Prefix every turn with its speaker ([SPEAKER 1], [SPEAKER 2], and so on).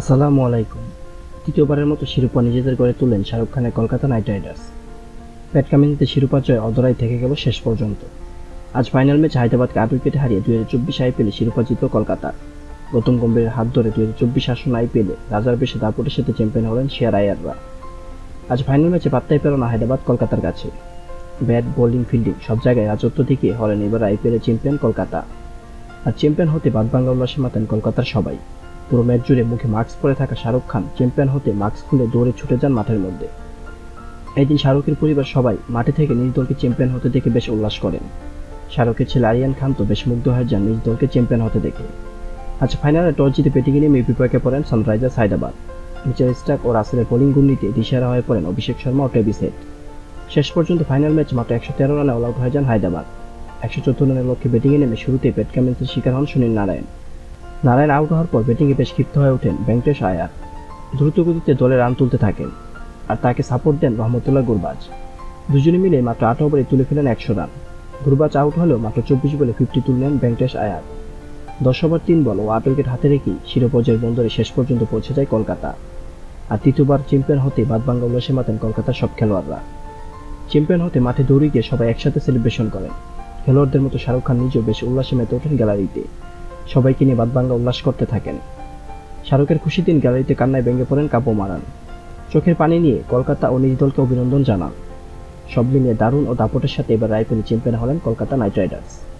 [SPEAKER 1] আসসালামু আলাইকুম। তৃতীয়বারের মতো শিরোপা নিজেদের করে তুললেন শাহরুখ খানের কলকাতা নাইট রাইডার্স। প্যাট কামিনিতে শিরোপা জয় অধরাই থেকে গেল শেষ পর্যন্ত। আজ ফাইনাল ম্যাচ হায়দ্রাবাদকে আট উইকেটে হারিয়ে দুই হাজার চব্বিশ আইপিএলে শিরোপা জিতল কলকাতা। গৌতম গম্ভীরের হাত ধরে দুই হাজার চব্বিশ আসন আইপিএলে রাজার বেশে দাপটের সাথে চ্যাম্পিয়ন হলেন শেয়ার আয়াররা আজ ফাইনাল ম্যাচে পাত্তাই পেল না হায়দ্রাবাদ কলকাতার কাছে। ব্যাট, বোলিং, ফিল্ডিং সব জায়গায় রাজত্ব থেকে হলেন এবার আইপিএলের চ্যাম্পিয়ন কলকাতা। আর চ্যাম্পিয়ন হতে বাদবাঙ্গা উল্লাসে মাতেন কলকাতার সবাই। পুরো ম্যাচ জুড়ে মুখে মাস্ক পরে থাকা শাহরুখ খান চ্যাম্পিয়ন হতে মাস্ক খুলে দৌড়ে ছুটে যান মাঠের মধ্যে। এই দিন শাহরুখের পরিবার সবাই মাঠে থেকে নিজ দলকে চ্যাম্পিয়ন হতে দেখে বেশ উল্লাস করেন। শাহরুখের ছেলে আরিয়ান খান তো বেশ মুগ্ধ হয়ে যান নিজ দলকে চ্যাম্পিয়ন হতে দেখে। আজ ফাইনালে টস জিতে ব্যাটিংয়ে নেমে বিপক্ষে পড়েন সানরাইজার্স হায়দ্রাবাদ। মিচেল স্টাক ও রাসেলের বোলিং গুন্ডিতে দিশেহারা হয়ে পড়েন অভিষেক শর্মা ও টেবি সেট শেষ পর্যন্ত ফাইনাল ম্যাচ মাত্র একশো তেরো রানে অল আউট হয়ে যান হায়দ্রাবাদ। একশো চোদ্দ রানের লক্ষ্যে ব্যাটিংয়ে নেমে শুরুতে পেট শিকার হন সুনীল নারায়ণ। নারায়ণ আউট হওয়ার পর ব্যাটিংয়ে বেশ ক্ষিপ্ত হয়ে ওঠেন ভেঙ্কটেশ আয়ার। দ্রুতগতিতে দলে রান তুলতে থাকেন আর তাকে সাপোর্ট দেন রহমতুল্লাহ গুরবাজ। দুজনে মিলে মাত্র আট ওভারে তুলে ফেলেন একশো রান। গুরবাজ আউট হলেও মাত্র চব্বিশ বলে ফিফটি তুললেন ভেঙ্কটেশ আয়ার। দশ ওভার তিন বল ও আট উইকেট হাতে রেখেই শিরোপজয়ের বন্দরে শেষ পর্যন্ত পৌঁছে যায় কলকাতা। আর তৃতীয়বার চ্যাম্পিয়ন হতে বাদবাঙ্গা উল্লাসে মাতেন কলকাতার সব খেলোয়াড়রা। চ্যাম্পিয়ন হতে মাঠে দৌড়ে গিয়ে সবাই একসাথে সেলিব্রেশন করেন। খেলোয়াড়দের মতো শাহরুখ খান নিজেও বেশ উল্লাসে মেতে ওঠেন গ্যালারিতে। সবাইকে নিয়ে বাদবাঙ্গা উল্লাস করতে থাকেন। শাহরুখের খুশি দিন গ্যালারিতে কান্নায় ভেঙে পড়েন কাব্য মারান। চোখের পানি নিয়ে কলকাতা ও নিজ দলকে অভিনন্দন জানান। সব মিলিয়ে দারুণ ও দাপটের সাথে এবার আইপিএল চ্যাম্পিয়ন হলেন কলকাতা নাইট রাইডার্স।